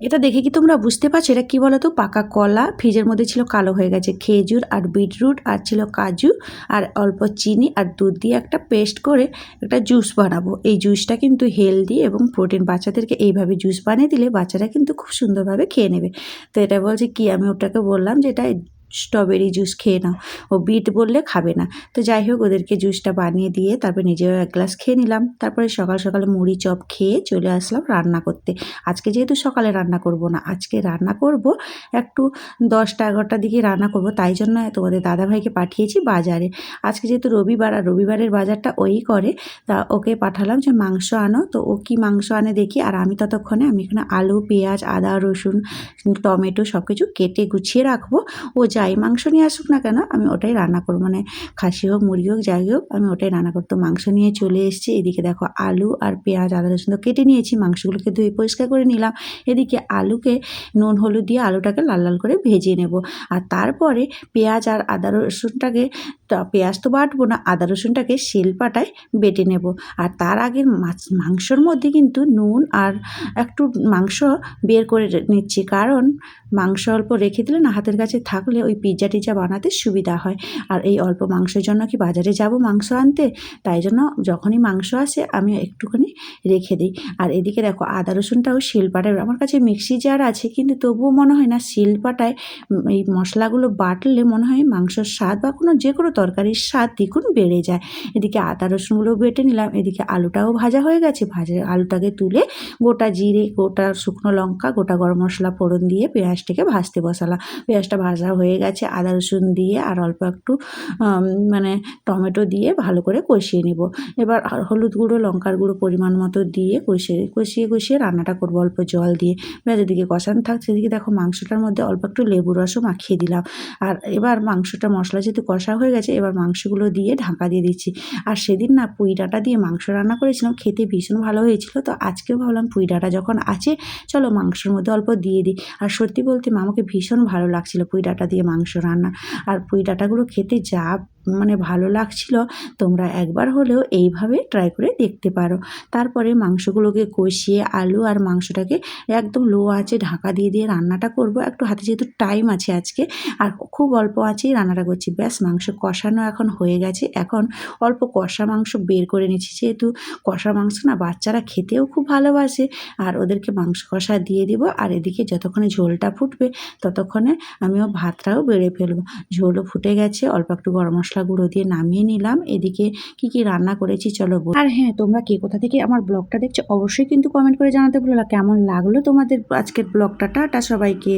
এটা দেখে কি তোমরা বুঝতে পারছ? এটা কী বলো তো পাকা কলা, ফ্রিজের মধ্যে ছিল কালো হয়ে গেছে খেজুর আর বিটরুট আর ছিল কাজু আর অল্প চিনি আর দুধ দিয়ে একটা পেস্ট করে একটা জুস বানাবো। এই জুসটা কিন্তু হেলদি এবং প্রোটিন বাচ্চাদেরকে এইভাবে জুস বানিয়ে দিলে বাচ্চারা কিন্তু খুব সুন্দরভাবে খেয়ে নেবে। তো এটা বলছে কি? আমি ওটাকে বললাম যে এটা স্ট্রবেরি জুস খেয়ে নাও। ও বিট বললে খাবে না। তো যাই হোক, ওদেরকে জুসটা বানিয়ে দিয়ে তারপর নিজেও এক গ্লাস খেয়ে নিলাম। তারপরে সকাল সকাল মুড়ি চপ খেয়ে চলে আসলাম রান্না করতে। আজকে যেহেতু সকালে রান্না করব না, আজকে রান্না করব একটু দশটা এগারোটার দিকে রান্না করব। তাই জন্য তোমাদের দাদাভাইকে পাঠিয়েছি বাজারে। আজকে যেহেতু রবিবার, আর রবিবারের বাজারটা ওই করে, তা ওকে পাঠালাম যে মাংস আনো। তো ও কি মাংস আনে দেখি, আর আমি ততক্ষণে আমি এখানে আলু, পেঁয়াজ, আদা, রসুন, টমেটো সব কিছু কেটে গুছিয়ে রাখব। ও যাই মাংস নিয়ে আসুক না কেন, আমি ওটাই রান্না করব। মানে খাসি হোক, মুরগি হোক, যাই হোক, আমি ওটাই রান্না করতো মাংস নিয়ে চলে এসেছি। এদিকে দেখো আলু আর পেঁয়াজ, আদা, রসুন তো কেটে নিয়েছি। মাংসগুলোকে ধুয়ে পরিষ্কার করে নিলাম। এদিকে আলুকে নুন, হলুদ দিয়ে আলুটাকে লাল লাল করে ভেজে নেব। আর তারপরে পেঁয়াজ আর আদা, রসুনটাকে পেঁয়াজ তো বাটবো না, আদা, রসুনটাকে শিলপাটায় বেটে নেব। আর তার আগে মাছ, মাংসর মধ্যে কিন্তু নুন আর একটু মাংস বের করে নিচ্ছি। কারণ মাংস অল্প রেখে দিলে না, হাতের কাছে থাকলে ওই পিৎজা টিজ্জা বানাতে সুবিধা হয়। আর এই অল্প মাংসের জন্য কি বাজারে যাব মাংস আনতে? তাই জন্য যখনই মাংস আসে আমি একটুখানি রেখে দিই। আর এদিকে দেখো, আদা রসুনটাও শিলপাটায় আমার কাছে মিক্সি জার আছে, কিন্তু তবুও মনে হয় না শিলপাটায় এই মশলাগুলো বাটলে মনে হয় মাংসর স্বাদ বা কোনো যে কোনো তরকারির স্বাদ দ্বিগুণ বেড়ে যায়। এদিকে আদা রসুনগুলো বেটে নিলাম, এদিকে আলুটাও ভাজা হয়ে গেছে। ভাজা আলুটাকে তুলে গোটা জিরে, গোটা শুকনো লঙ্কা, গোটা গরম মশলা ফোড়ন দিয়ে পেঁয়াজটাকে ভাজতে বসালাম। পেঁয়াজটা ভাজা হয়ে গেছে, আদা রসুন দিয়ে আর অল্প একটু মানে টমেটো দিয়ে ভালো করে কষিয়ে নিব। এবার হলুদ গুঁড়ো, লঙ্কার গুঁড়ো পরিমাণ মতো দিয়ে কষিয়ে কষিয়ে কষিয়ে রান্নাটা করব অল্প জল দিয়ে। এবার এদিকে কষানো থাক সেদিকে দেখো মাংসটার মধ্যে অল্প একটু লেবু রসও মাখিয়ে দিলাম। আর এবার মাংসটা মশলা যেহেতু কষা হয়ে গেছে, এবার মাংসগুলো দিয়ে ঢাকা দিয়ে দিচ্ছি। আর সেদিন না পুঁই ডাঁটা দিয়ে মাংস রান্না করেছিলাম, খেতে ভীষণ ভালো হয়েছিল, তো আজকেও ভাবলাম পুঁই ডাঁটা যখন আছে, চলো মাংসের মধ্যে অল্প দিয়ে দিই। আর সত্যি বলতে মামাকে ভীষণ ভালো লাগছিল পুঁই ডাঁটা দিয়ে মাংস রান্না। আর পুঁই ডাঁটাগুলো খেতে যা মানে ভালো লাগছিল, তোমরা একবার হলেও এইভাবে ট্রাই করে দেখতে পারো। তারপরে মাংসগুলোকে কষিয়ে আলু আর মাংসটাকে একদম লো আছে ঢাকা দিয়ে দিয়ে রান্নাটা করব। একটু হাতে যেহেতু টাইম আছে আজকে, আর খুব অল্প আঁচেই রান্নাটা করছি। ব্যাস, মাংস কষানো এখন হয়ে গেছে। এখন অল্প কষা মাংস বের করে নিচ্ছি। যেহেতু কষা মাংস না বাচ্চারা খেতেও খুব ভালোবাসে, আর ওদেরকে মাংস কষা দিয়ে দিব। আর এদিকে যতক্ষণে ঝোলটা ফুটবে, ততক্ষণে আমিও ভাতটাও বেড়ে ফেলব। ঝোলও ফুটে গেছে, অল্প একটু গরম মশলা গুঁড়ো দিয়ে নামিয়ে নিলাম। এদিকে কি কি রান্না করেছি চলো আর হ্যাঁ তোমরা কে কোথা থেকে আমার ব্লগটা দেখছ অবশ্যই কিন্তু কমেন্ট করে জানাতে ভুলো কেমন লাগল তোমাদের আজকের ব্লগটা? টাটা সবাইকে।